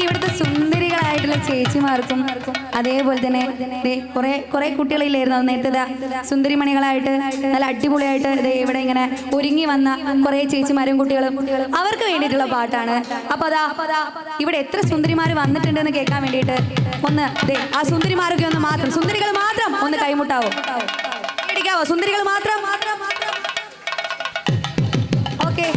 ഇനി ഇവിടുത്തെ സുന്ദരികളായിട്ടുള്ള ചേച്ചിമാർക്കും അതേപോലെ തന്നെ കുറെ കുറെ കുട്ടികളില്ലായിരുന്നു. നേരത്തെ സുന്ദരിമണികളായിട്ട് നല്ല അടിപൊളിയായിട്ട് ഇവിടെ ഇങ്ങനെ ഒരുങ്ങി വന്ന കുറെ ചേച്ചിമാരും കുട്ടികളും അവർക്ക് വേണ്ടിയിട്ടുള്ള പാട്ടാണ്. അപ്പൊ അതാ ഇവിടെ എത്ര സുന്ദരിമാർ വന്നിട്ടുണ്ട് എന്ന് കേൾക്കാൻ വേണ്ടിയിട്ട് ഒന്ന് ആ സുന്ദരിമാരൊക്കെ ഒന്ന് മാത്രം സുന്ദരികൾ മാത്രം ഒന്ന് കൈമുട്ടാവോ? പേടിക്കാവോ സുന്ദരികൾ മാത്രം? ഓക്കെ.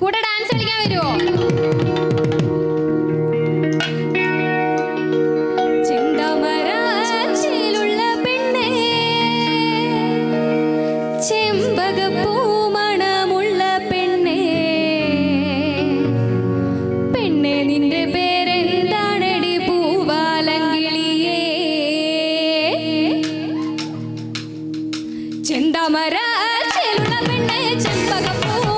കൂടെ ഡാൻസ് കളിക്കാൻ വരുമോ ചെണ്ടമരാശിയിലുള്ള உணர்வெண்ணே செண்பகப்பூ.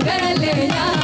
മുകളല്ലേ ഞാൻ